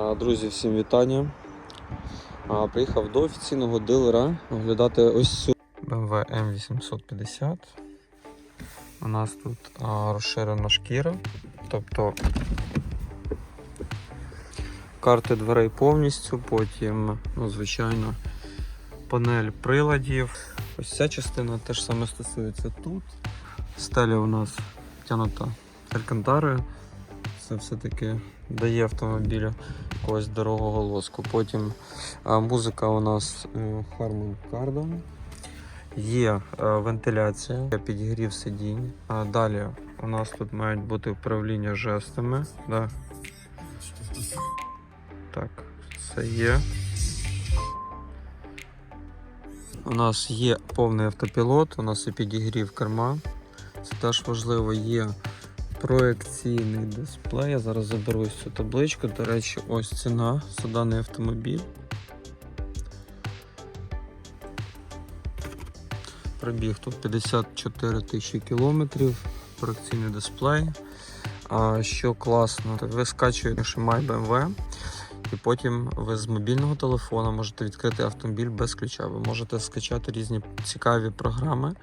Друзі, всім вітання. Приїхав до офіційного дилера оглядати ось цю BMW M850. У нас тут розширена шкіра, тобто карти дверей повністю, потім, ну, звичайно, панель приладів. Ось ця частина теж саме стосується тут. Стеля у нас тянута алькантарою. Це все-таки дає автомобілю якогось дорогого лоску. Потім а, музика у нас е, Harman Kardon. Є е, вентиляція, підігрів сидінь. А далі у нас тут мають бути управління жестами. Да. Так, це є. У нас є повний автопілот, у нас і підігрів керма. Це теж важливо, є проекційний дисплей. Я зараз заберу цю табличку. До речі, ось ціна за даний автомобіль. Пробіг тут 54 тисячі кілометрів, проекційний дисплей. А що класно, ви скачуєте Шимай BMW, і потім ви з мобільного телефона можете відкрити автомобіль без ключа. Ви можете скачати різні цікаві програми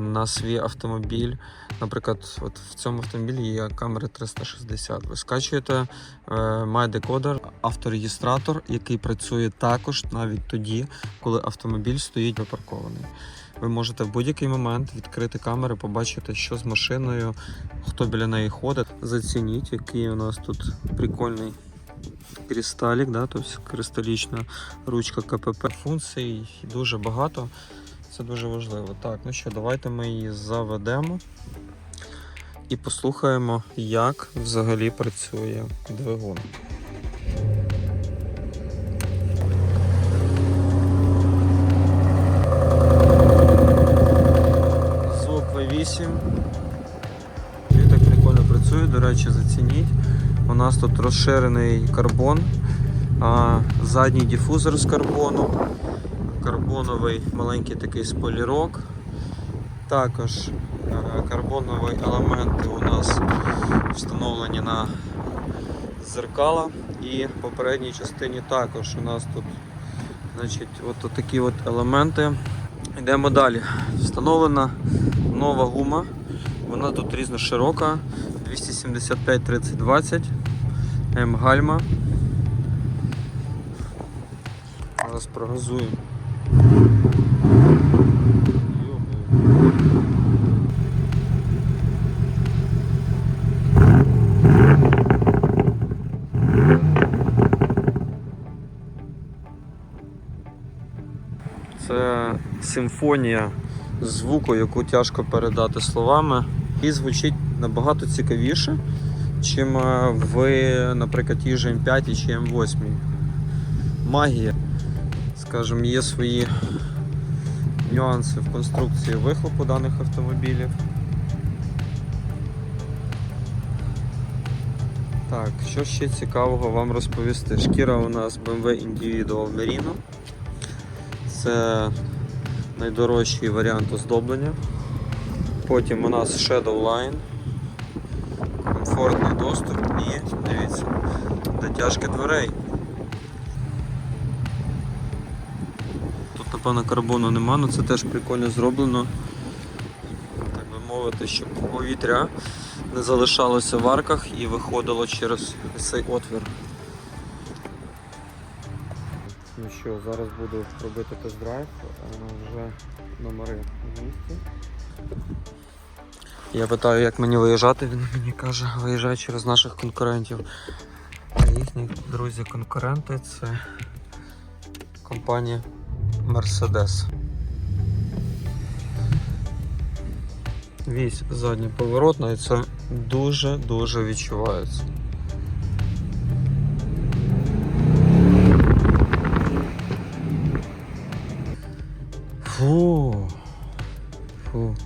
на свій автомобіль. Наприклад, от в цьому автомобілі є камери 360. Ви скачуєте е, MyDecoder, авторегістратор, який працює також навіть тоді, коли автомобіль стоїть запаркований. Ви можете в будь-який момент відкрити камери, побачити, що з машиною, хто біля неї ходить. Зацініть, який у нас тут прикольний кристалік, да, тобто кристалічна ручка КПП. Функцій дуже багато. Це дуже важливо. Так, ну що, давайте ми її заведемо і послухаємо, як взагалі працює двигун. Звук V8. І так прикольно працює, до речі, зацініть. У нас тут розширений карбон, задній дифузор з карбону, карбоновий маленький такий спойлерок. Також е, карбонові елементи у нас встановлені на зеркала і в попередній частині також у нас тут значить, от такі от елементи. Йдемо далі. Встановлена нова гума. Вона тут різно широка. 275 30 20 М гальма. Зараз прогазуємо. Симфонія звуку, яку тяжко передати словами. І звучить набагато цікавіше, чим е, в, наприклад, тій же М5 чи М8. Магія. Скажімо, є свої нюанси в конструкції вихлопу даних автомобілів. Так, що ще цікавого вам розповісти? Шкіра у нас BMW Individual Merino. Це найдорожчий варіант оздоблення. Потім у нас Shadowline, комфортний доступ і дивіться, дотяжки дверей. Тут, напевно, карбону нема, але це теж прикольно зроблено. Так би мовити, щоб повітря не залишалося в арках і виходило через цей отвір. Ну що, зараз буду робити тест-драйв, а, вже номери в місті. Я питаю, як мені виїжджати, він мені каже, виїжджай через наших конкурентів. А їхні друзі-конкуренти це компанія Mercedes. Вісь задня поворотна і це дуже-дуже відчувається. Фу. Фу.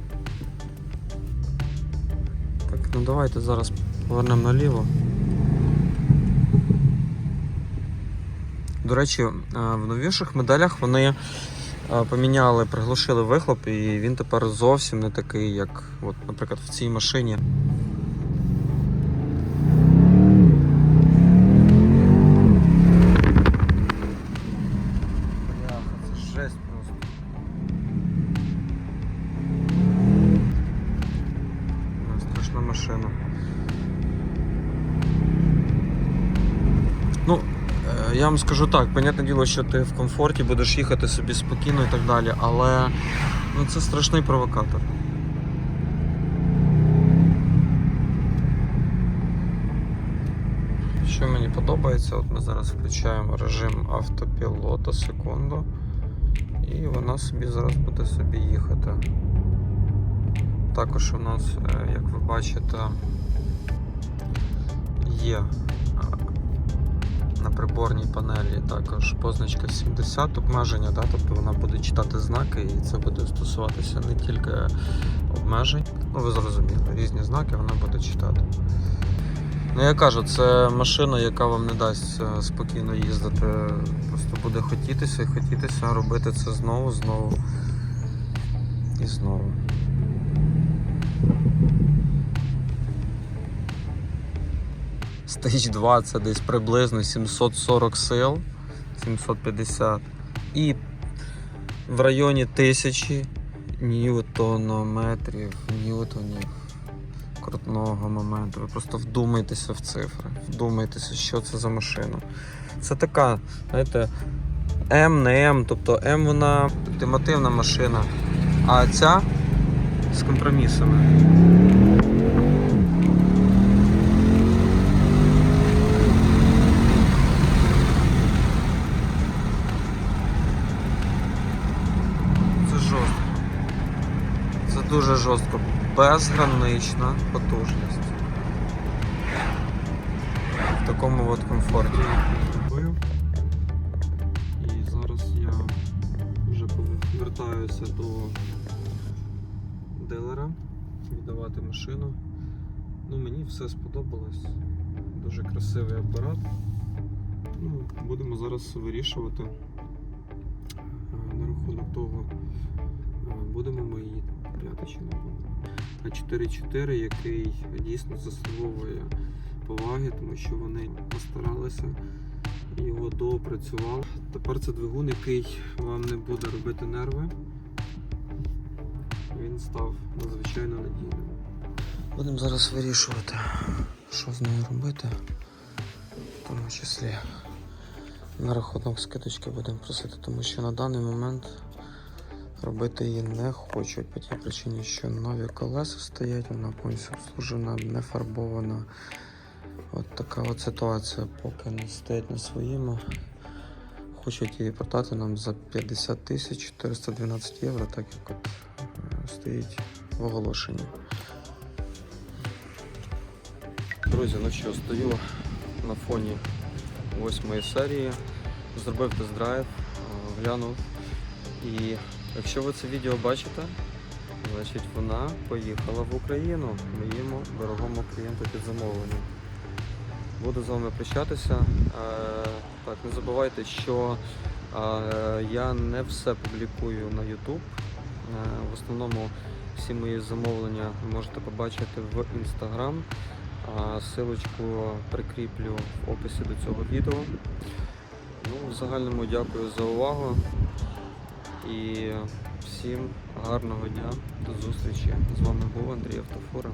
Так, ну давайте зараз повернемо наліво. До речі, е, в новіших моделях вони е, поміняли, приглушили вихлоп, і він тепер зовсім не такий, як, от, наприклад, в цій машині. машина. Ну, е, я вам скажу так, понятне діло, що ти в комфорті, будеш їхати собі спокійно і так далі, але ну, це страшний провокатор. Що мені подобається, от ми зараз включаємо режим автопілота секунду, і вона собі зараз буде собі їхати. Також у нас, е, як ви бачите, є е, на приборній панелі також позначка 70 обмеження, да? тобто вона буде читати знаки і це буде стосуватися не тільки обмежень. Ну ви зрозуміли, різні знаки вона буде читати. Ну я кажу, це машина, яка вам не дасть е, спокійно їздити. Просто буде хотітися і хотітися робити це знову, знову і знову. Stage 2 це десь приблизно 740 сил, 750. І в районі 1000 ньютонометрів, ньютонів крутного моменту. Ви просто вдумайтеся в цифри, вдумайтеся, що це за машина. Це така, знаєте, М не М, тобто М вона ультимативна машина, а ця з компромісами. Це жорстко. Це дуже жорстко. Безгранична потужність. В такому от комфорті. І зараз я вже повертаюся до дилера віддавати машину. Ну, мені все сподобалось. Дуже красивий апарат. Ну, будемо зараз вирішувати е, на рахунок того, е, будемо ми її купляти чи не будемо. А 4.4, який дійсно заслуговує поваги, тому що вони постаралися його доопрацювали. Тепер це двигун, який вам не буде робити нерви. Він став надзвичайно надійним. Будемо зараз вирішувати, що з нею робити. В тому числі на рахунок скидочки будемо просити, тому що на даний момент робити її не хочуть по тій причині, що нові колеса стоять, вона повністю обслужена, не фарбована. От така от ситуація, поки не стоять на своєму. Хочуть її продати нам за 50 тисяч 412 євро, так як от стоїть в оголошенні. Друзі, ну що, стою на фоні восьмої серії, зробив тест-драйв, е, глянув. І якщо ви це відео бачите, значить вона поїхала в Україну моєму дорогому клієнту під замовлення. Буду з вами прощатися. Е, Так, не забувайте, що е, я не все публікую на YouTube. Е, В основному всі мої замовлення ви можете побачити в Instagram. Силочку прикріплю в описі до цього відео. Ну, в загальному дякую за увагу і всім гарного дня. До зустрічі. З вами був Андрій Автофура.